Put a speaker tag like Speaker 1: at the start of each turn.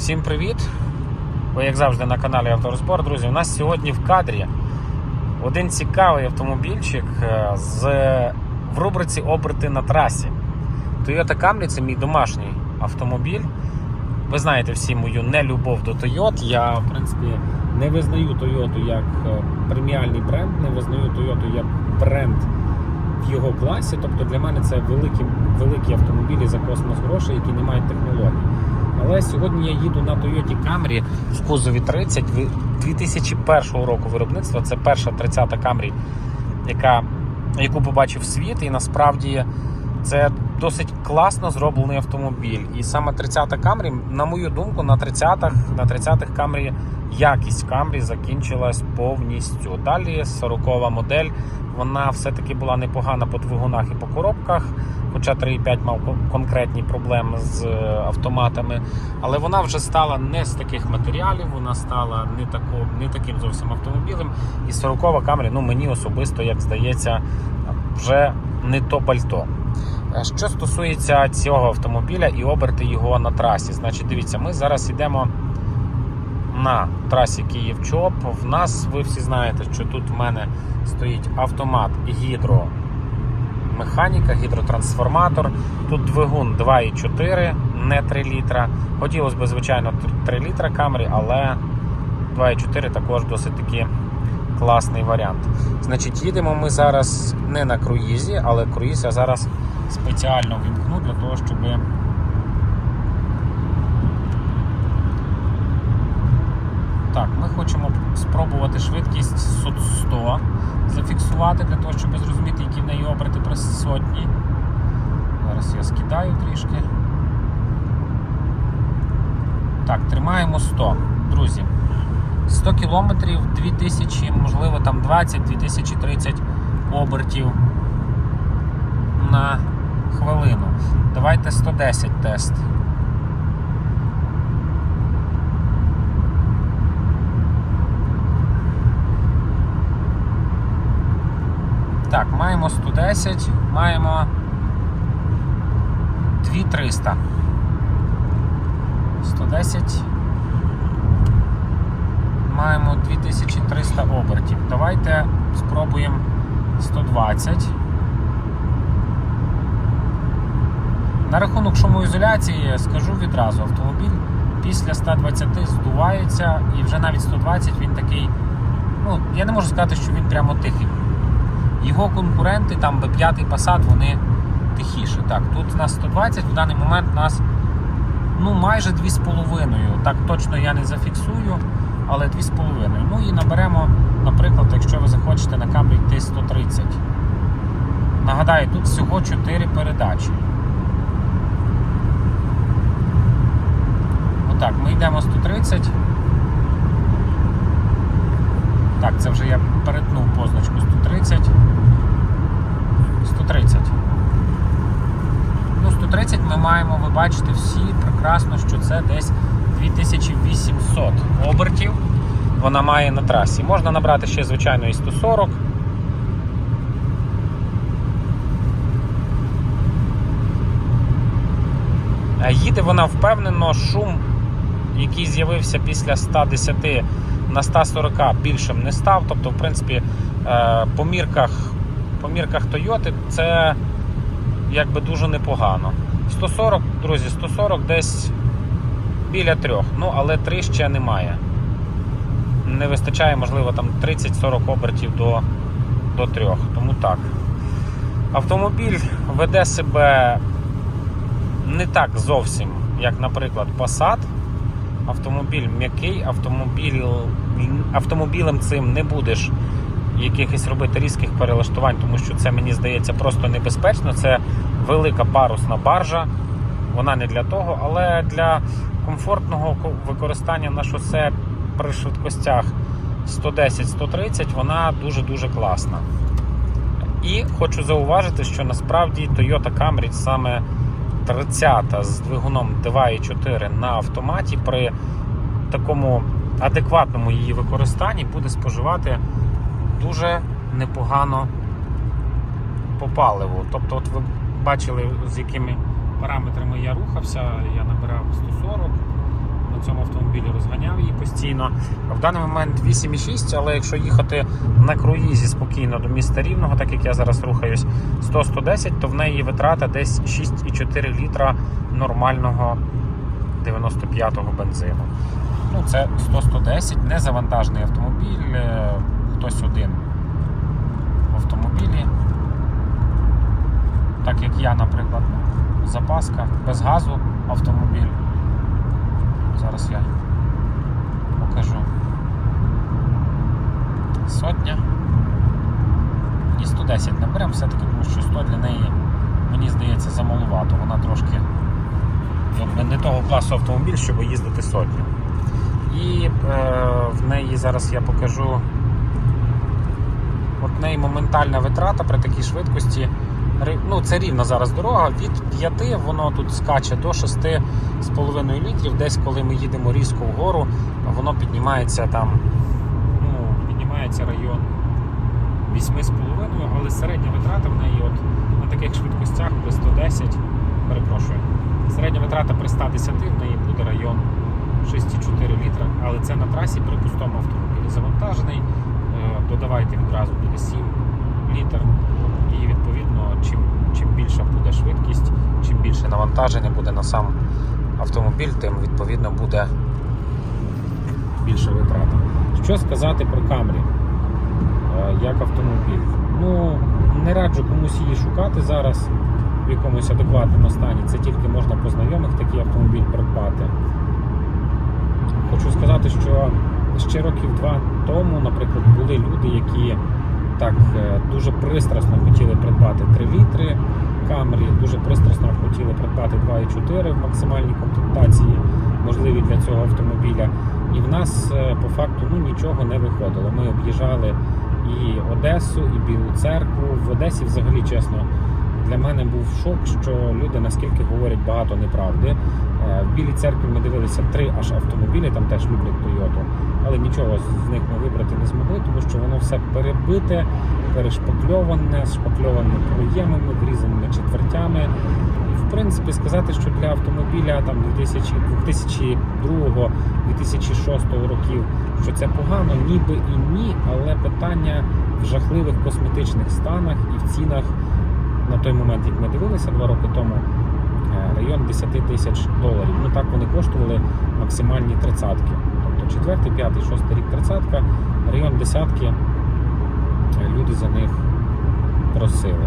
Speaker 1: Всім привіт! Ви, як завжди, на каналі Авторозбор. Друзі, у нас сьогодні в кадрі один цікавий автомобільчик е, з, в рубриці Оберти на трасі. Toyota Camry це мій домашній автомобіль. Ви знаєте всі мою нелюбов до Toyota. Я, в принципі, не визнаю Toyota як е, преміальний бренд, не визнаю Toyota як бренд в його класі. Тобто для мене це великі, великі автомобілі за космос грошей, які не мають технологій. Але сьогодні я їду на Toyota Camry в кузові 30 2001 року виробництва. Це перша 30 Camry, яка, яку побачив світ, і насправді це досить класно зроблений автомобіль. І саме 30 Camry, на мою думку, на 30-х, на 30-х Camry якість Camry закінчилась повністю. Далі 40 модель, вона все-таки була непогана по двигунах і по коробках. Хоча 3.5 мав конкретні проблеми з е, автоматами, але вона вже стала не з таких матеріалів, вона стала не, тако, не таким зовсім автомобілем. І 40 Camry, ну мені особисто, як здається, вже не то пальто. Е, Що стосується цього автомобіля і оберти його на трасі, значить, дивіться, ми зараз йдемо на трасі Київ-Чоп. В нас, ви всі знаєте, що тут в мене стоїть автомат гідро механіка, гідротрансформатор. Тут двигун 2,4, не 3 літра. Хотілося б, звичайно, 3 літра камері, але 2,4 також досить таки класний варіант. Значить, їдемо ми зараз не на круїзі, але круїз я зараз спеціально вімкну для того, щоб. Так, ми хочемо спробувати швидкість 100 зафіксувати для того, щоб зрозуміти, які в неї оберти при сотні. Зараз я скидаю трішки. Так, тримаємо 100. Друзі. 100 кілометрів, 2000, можливо, там 20, 2030 обертів на хвилину. Давайте 110 тест. Так, маємо 110, маємо 2300. 110. Маємо 2300 обертів. Давайте спробуємо 120. На рахунок шумоізоляції скажу відразу, автомобіль після 120 здувається і вже навіть 120 він такий. Ну, я не можу сказати, що він прямо тихий. Його конкуренти, там B5 Passat, вони тихіші. Так, тут у нас 120, в даний момент у нас ну, майже 2,5. Так точно я не зафіксую, але 2,5. Ну і наберемо, наприклад, якщо ви захочете на камері йти 130. Нагадаю, тут всього 4 передачі. Отак, ми йдемо 130. Так, це вже я перетнув позначку 130. 130. Ну, 130 ми маємо, ви бачите всі прекрасно, що це десь 2800 обертів вона має на трасі. Можна набрати ще, звичайно, і 140. Е, Їде вона впевнено, шум, який з'явився після 110 на 140 більшим не став. Тобто, в принципі, е, по мірках, по мірках Toyota це якби дуже непогано. 140, друзі, 140 десь біля трьох. Ну, але 3 ще немає. Не вистачає, можливо, там 30-40 обертів до, до 3. Тому так. Автомобіль веде себе не так зовсім, як, наприклад, Passat. Автомобіль м'який, автомобіль, автомобілем цим не будеш якихось робити різких перелаштувань, тому що це мені здається просто небезпечно. Це велика парусна баржа. Вона не для того, але для комфортного використання на шосе при швидкостях 110-130 вона дуже-дуже класна. І хочу зауважити, що насправді Toyota Camry саме 30 з двигуном 2.4 на автоматі при такому адекватному її використанні буде споживати дуже непогано по паливу. Тобто, от ви бачили, з якими параметрами я рухався, я набирав 140, цьому автомобілі розганяв її постійно. В даний момент 8,6, але якщо їхати на круїзі спокійно до міста Рівного, так як я зараз рухаюсь 100-110, то в неї витрата десь 6,4 літра нормального 95-го бензину. Ну, це 100-110, незавантажений автомобіль, е, хтось один в автомобілі. Так як я, наприклад, запаска, без газу автомобіль. Зараз я покажу. Сотня. І 110 не беремо все-таки, тому що 100 для неї, мені здається, замалувато. Вона трошки якби, не того класу автомобіль, щоб їздити сотню. І е, в неї зараз я покажу. От в неї моментальна витрата при такій швидкості. Ну, це рівна зараз дорога. Від 5 воно тут скаче до 6,5 літрів. Десь коли ми їдемо різко вгору, воно піднімається там. Ну, піднімається район 8,5, але середня витрата в неї от на таких швидкостях при 110, перепрошую. Середня витрата при 110 в неї буде район 6,4 літра, але це на трасі при пустому автомобілі. Завантажений, е, додавайте відразу буде 7 літр. Чим, чим більша буде швидкість, чим більше навантаження буде на сам автомобіль, тим відповідно буде більша витрата. Що сказати про Камрі е, як автомобіль? Ну, не раджу комусь її шукати зараз в якомусь адекватному стані. Це тільки можна по знайомих такий автомобіль придбати. Хочу сказати, що ще років два тому, наприклад, були люди, які так е, дуже пристрасно хотіли придбати 3 літри камері, дуже пристрасно хотіли придбати 2,4 в максимальній комплектації, можливі для цього автомобіля. І в нас е, по факту ну, нічого не виходило. Ми об'їжджали і Одесу, і Білу церкву. В Одесі, взагалі, чесно, для мене був шок, що люди наскільки говорять багато неправди. Е, В Білій церкві ми дивилися три аж автомобілі, там теж люблять Тойоту, але нічого з них ми вибрати не змогли, тому що воно все перебите, перешпакльоване, з шпакльованими проємами, врізаними четвертями. В принципі, сказати, що для автомобіля там 2002-2006 років, що це погано, ніби і ні, але питання в жахливих косметичних станах і в цінах на той момент, як ми дивилися два роки тому, е, район 10 тисяч доларів. Ну так вони коштували максимальні тридцятки. Тобто 4, 5, 6 рік тридцятка, район десятки е, люди за них просили.